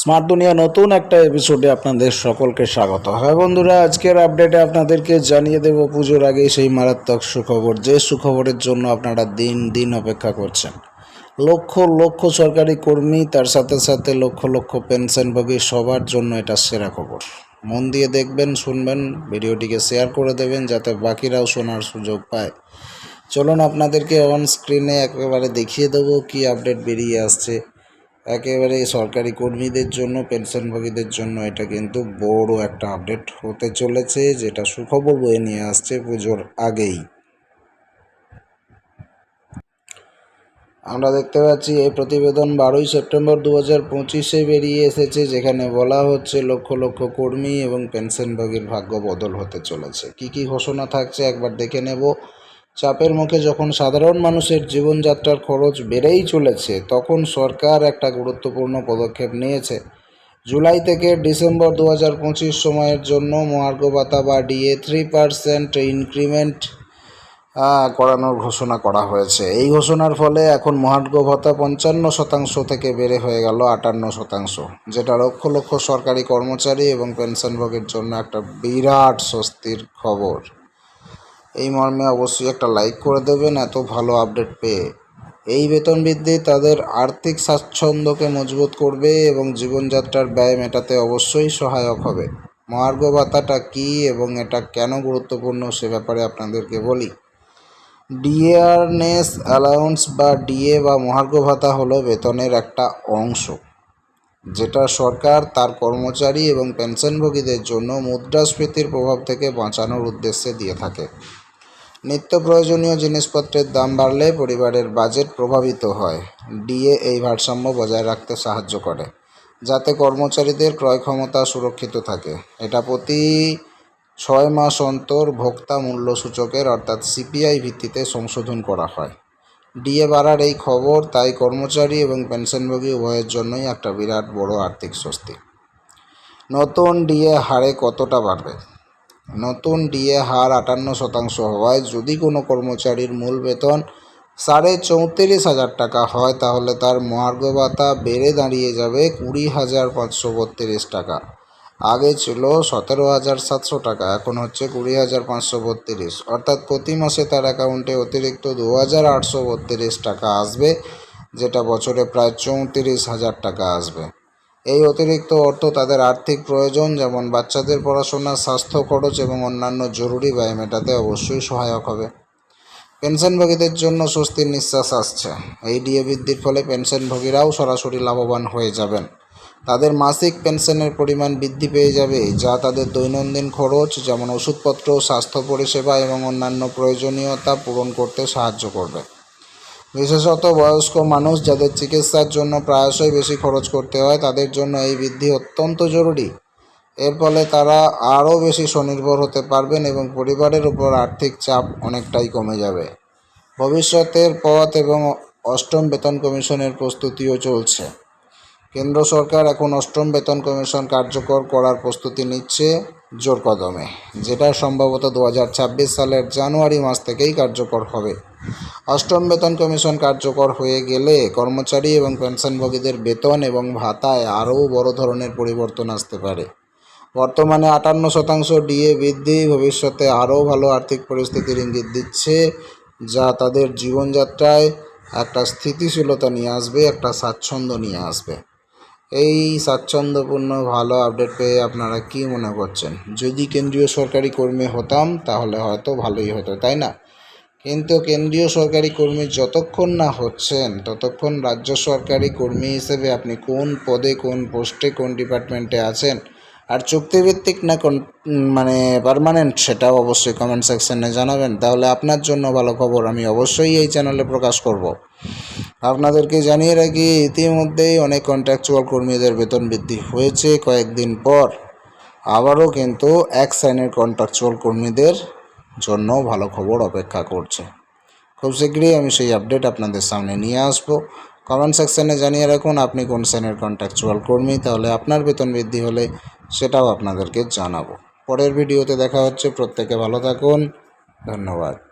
Smart দুনিয়া নতুন একটা এপিসোডে আপনাদের সকলকে স্বাগত। হ্যাঁ বন্ধুরা, আজকের আপডেটে আপনাদেরকে জানিয়ে দেব পুজোর আগে সেই মারাত্মক সুখবর, যে সুখবরের জন্য আপনারা দিন দিন অপেক্ষা করছেন। লক্ষ লক্ষ সরকারি কর্মী, তার সাথে সাথে লক্ষ লক্ষ পেনশনভোগী, সবার জন্য এটা সেরা খবর। মন দিয়ে দেখবেন, শুনবেন, ভিডিওটিকে শেয়ার করে দেবেন, যাতে বাকিরাও শোনার সুযোগ পায়। চলুন আপনাদেরকে অন স্ক্রিনে একেবারে দেখিয়ে দেবো কি আপডেট বেরিয়ে আসছে। একেবারে সরকারি কর্মীদের জন্য, পেনশনভোগীদের জন্য এটা কিন্তু বড় একটা আপডেট হতে চলেছে, যেটা সুখবর বয়ে নিয়ে আসছে পুজোর আগেই। আমরা দেখতে পাচ্ছি, এই প্রতিবেদন বারোই সেপ্টেম্বর দু হাজার পঁচিশে বেরিয়ে এসেছে, যেখানে বলা হচ্ছে লক্ষ লক্ষ কর্মী এবং পেনশনভোগীর ভাগ্য বদল হতে চলেছে। কি কি ঘোষণা থাকছে একবার দেখে নেব। চাপের মুখে যখন সাধারণ মানুষের জীবনযাত্রার খরচ বেড়েই চলেছে, তখন সরকার একটা গুরুত্বপূর্ণ পদক্ষেপ নিয়েছে। জুলাই থেকে ডিসেম্বর দু হাজার পঁচিশ সময়ের জন্য মহার্ঘ ভাতা বা ডিএ থ্রি পার্সেন্ট ইনক্রিমেন্ট করানোর ঘোষণা করা হয়েছে। এই ঘোষণার ফলে এখন মহার্ঘ ভাতা পঞ্চান্ন শতাংশ থেকে বেড়ে হয়ে গেল আটান্ন শতাংশ, যেটা লক্ষ লক্ষ সরকারি কর্মচারী এবং পেনশনভোগীর জন্য একটা বিরাট স্বস্তির খবর। এই মর্মে অবশ্যই একটা লাইক করে দেবেন, এত ভালো আপডেট পেয়ে। এই বেতন বৃদ্ধি তাদের আর্থিক স্বাচ্ছন্দ্যকে মজবুত করবে এবং জীবনযাত্রার ব্যয় মেটাতে অবশ্যই সহায়ক হবে। মহার্ঘ ভাতাটা কী এবং এটা কেন গুরুত্বপূর্ণ সে ব্যাপারে আপনাদেরকে বলি। ডিএয়ারনেস অ্যালাউন্স বা ডিএ বা মহার্ঘ ভাতা হলো বেতনের একটা অংশ, যেটা সরকার, তার কর্মচারী এবং পেনশনভোগীদের জন্য মুদ্রাস্ফীতির প্রভাব থেকে বাঁচানোর উদ্দেশ্যে দিয়ে থাকে। নিত্য প্রয়োজনীয় জিনিসপত্রের দাম বাড়লে পরিবারের বাজেট প্রভাবিত হয়। ডিএ এই ভারসাম্য বজায় রাখতে সাহায্য করে, যাতে কর্মচারীদের ক্রয় ক্ষমতা সুরক্ষিত থাকে। এটা প্রতি ছয় মাস অন্তর ভোক্তা মূল্য সূচকের অর্থাৎ সিপিআই ভিত্তিতে সংশোধন করা হয়। ডিএ বাড়ার এই খবর তাই কর্মচারী এবং পেনশনভোগী উভয়ের জন্যই একটা বিরাট বড় আর্থিক স্বস্তি। নতুন ডিএ হারে কতটা বাড়বে? নতুন ডিএ হার আটান্ন শতাংশ হওয়ায় যদি কোনো কর্মচারীর মূল বেতন সাড়ে চৌত্রিশ হাজার টাকা হয়, তাহলে তার মহার্ঘ ভাতা বেড়ে দাঁড়িয়ে যাবে কুড়ি হাজার পাঁচশো বত্রিশ টাকা। আগে ছিল সতেরো হাজার সাতশো টাকা, এখন হচ্ছে কুড়ি হাজার পাঁচশো বত্রিশ। অর্থাৎ প্রতি মাসে তার অ্যাকাউন্টে অতিরিক্ত দু হাজার আটশো বত্রিশ টাকা আসবে, যেটা বছরে প্রায় চৌত্রিশ হাজার টাকা আসবে। এই অতিরিক্ত অর্থ তাদের আর্থিক প্রয়োজন, যেমন বাচ্চাদের পড়াশোনা স্বাস্থ্য খরচ এবং অন্যান্য জরুরি ব্যয় মেটাতে অবশ্যই সহায়ক হবে। পেনশনভোগীদের জন্য স্বস্তির নিঃশ্বাস আসছে। এই ডিএ বৃদ্ধির ফলে পেনশনভোগীরাও সরাসরি লাভবান হয়ে যাবেন। তাদের মাসিক পেনশনের পরিমাণ বৃদ্ধি পেয়ে যাবে, যা তাদের দৈনন্দিন খরচ, যেমন ওষুধপত্র, স্বাস্থ্য পরিষেবা এবং অন্যান্য প্রয়োজনীয়তা পূরণ করতে সাহায্য করবে। বিশেষত বয়স্ক মানুষ যাদের চিকিৎসার জন্য প্রায়শই বেশি খরচ করতে হয়, তাদের জন্য এই বৃদ্ধি অত্যন্ত জরুরি। এর ফলে তারা আরও বেশি স্বনির্ভর হতে পারবেন এবং পরিবারের উপর আর্থিক চাপ অনেকটাই কমে যাবে। ভবিষ্যতের পথ এবং অষ্টম বেতন কমিশনের প্রস্তুতিও চলছে। কেন্দ্র সরকার এখন অষ্টম বেতন কমিশন কার্যকর করার প্রস্তুতি নিচ্ছে। জোর কদমে, যেটা সম্ভবত দু হাজার ছাব্বিশ সালের জানুয়ারি মাস থেকেই কার্যকর হবে। অষ্টম বেতন কমিশন কার্যকর হয়ে গেলে কর্মচারী এবং পেনশনভোগীদের বেতন এবং ভাতায় আরও বড় ধরনের পরিবর্তন আসতে পারে। বর্তমানে আটান্ন শতাংশ ডিএ বৃদ্ধি ভবিষ্যতে আরও ভালো আর্থিক পরিস্থিতির ইঙ্গিত দিচ্ছে, যা তাদের জীবনযাত্রায় একটা স্থিতিশীলতা নিয়ে আসবে, একটা স্বাচ্ছন্দ্য নিয়ে আসবে। এই স্বাচ্ছন্দ্যপূর্ণ ভালো আপডেট পেয়ে আপনারা কি মনে করছেন? যদি কেন্দ্রীয় সরকারি কর্মী হতাম, তাহলে হয়তো ভালোই হতো, তাই না? কিন্তু কেন্দ্রীয় সরকারি কর্মী যতক্ষণ না হচ্ছেন, ততক্ষণ রাজ্য সরকারি কর্মী হিসেবে আপনি কোন পদে, কোন পোস্টে, কোন ডিপার্টমেন্টে আছেন আর চুক্তিভিত্তিক না কোন মানে পারমানেন্ট সেটাও অবশ্যই কমেন্ট সেকশনে জানাবেন। তাহলে আপনার জন্য ভালো খবর, আমি অবশ্যই এই চ্যানেলে প্রকাশ করব। আপনাদেরকে জানিয়ে রাখি, ইতিমধ্যেই অনেক কন্ট্রাকচুয়াল কর্মীদের বেতন বৃদ্ধি হয়েছে কয়েকদিন পর। আবারও কিন্তু এক শ্রেণির কন্ট্রাকচুয়াল কর্মীদের জন্য ভালো খবর অপেক্ষা করছে। খুব শীঘ্রই আমি সেই আপডেট আপনাদের সামনে নিয়ে আসব। কমেন্ট সেকশানে জানিয়ে রাখুন আপনি কোন শ্রেণির কন্ট্রাকচুয়াল কর্মী, তাহলে আপনার বেতন বৃদ্ধি হলে সেটাও আপনাদেরকে জানাব। পরের ভিডিওতে দেখা হচ্ছে, প্রত্যেকে ভালো থাকুন, ধন্যবাদ।